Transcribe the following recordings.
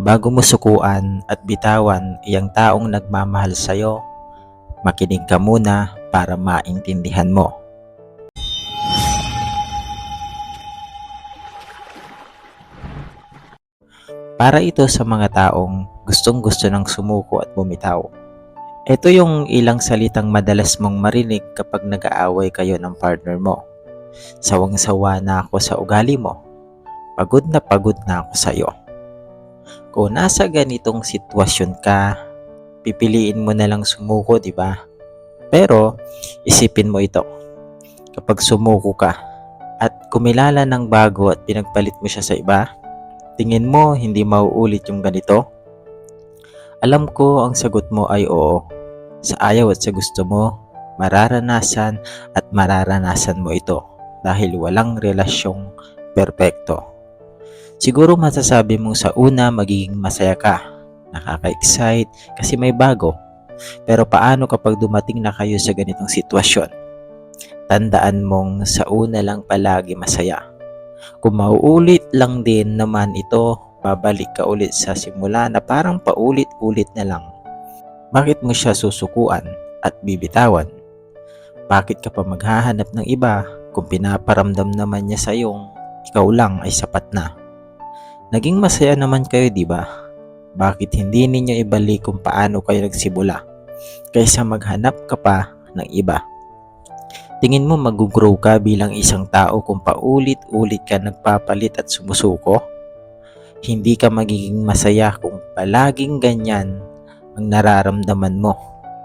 Bago mo sukuan at bitawan iyang taong nagmamahal sa'yo, makinig ka muna para maintindihan mo. Para ito sa mga taong gustong gusto ng sumuko at bumitaw. Ito yung ilang salitang madalas mong marinig kapag nag-aaway kayo ng partner mo. Sawang-sawa na ako sa ugali mo. Pagod na pagod na ako sa iyo. Kung nasa ganitong sitwasyon ka, pipiliin mo na lang sumuko, di ba? Pero, isipin mo ito. Kapag sumuko ka at kumilala ng bago at pinagpalit mo siya sa iba, tingin mo hindi mauulit yung ganito? Alam ko ang sagot mo ay oo. Sa ayaw at sa gusto mo, mararanasan at mararanasan mo ito dahil walang relasyong perpekto. Siguro masasabi mong sa una magiging masaya ka, nakaka-excite kasi may bago. Pero paano kapag dumating na kayo sa ganitong sitwasyon? Tandaan mong sa una lang palagi masaya. Kung mauulit lang din naman ito, babalik ka ulit sa simula na parang paulit-ulit na lang. Bakit mo siya susukuan at bibitawan? Bakit ka pa maghahanap ng iba kung pinaparamdam naman niya sa iyong ikaw lang ay sapat na? Naging masaya naman kayo, di ba? Bakit hindi ninyo ibalik kung paano kayo nagsimula? Kaysa maghanap ka pa ng iba. Tingin mo mag-grow ka bilang isang tao kung paulit-ulit ka nagpapalit at sumusuko? Hindi ka magiging masaya kung palaging ganyan ang nararamdaman mo.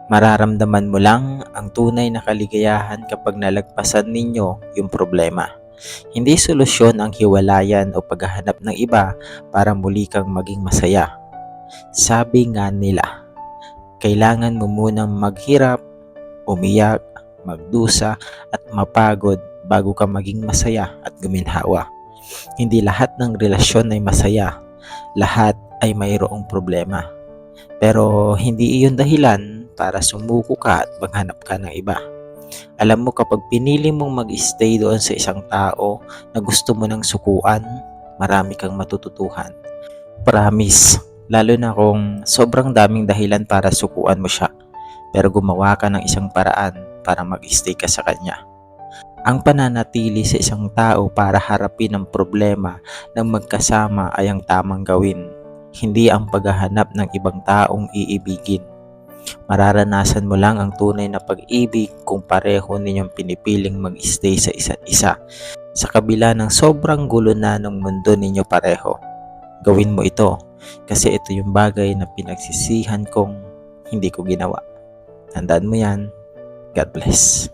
Mararamdaman mo lang ang tunay na kaligayahan kapag nalagpasan ninyo yung problema. Hindi solusyon ang hiwalayan o paghahanap ng iba para muli kang maging masaya. Sabi nga nila, kailangan mo munang maghirap, umiyak, magdusa at mapagod bago ka maging masaya at guminhawa. Hindi lahat ng relasyon ay masaya. Lahat ay mayroong problema. Pero hindi iyon dahilan para sumuko ka at maghanap ka ng iba. Alam mo kapag pinili mong mag-stay doon sa isang tao na gusto mo ng sukuan, marami kang matututuhan. Promise, lalo na kung sobrang daming dahilan para sukuan mo siya, pero gumawa ka ng isang paraan para mag-stay ka sa kanya. Ang pananatili sa isang tao para harapin ang problema ng magkasama ay ang tamang gawin, hindi ang paghahanap ng ibang taong iibigin. Mararanasan mo lang ang tunay na pag-ibig kung pareho ninyong pinipiling mag-stay sa isa't isa sa kabila ng sobrang gulo na ng mundo ninyo pareho. Gawin mo ito kasi ito yung bagay na pinagsisihan kong hindi ko ginawa. Tandaan mo yan. God bless.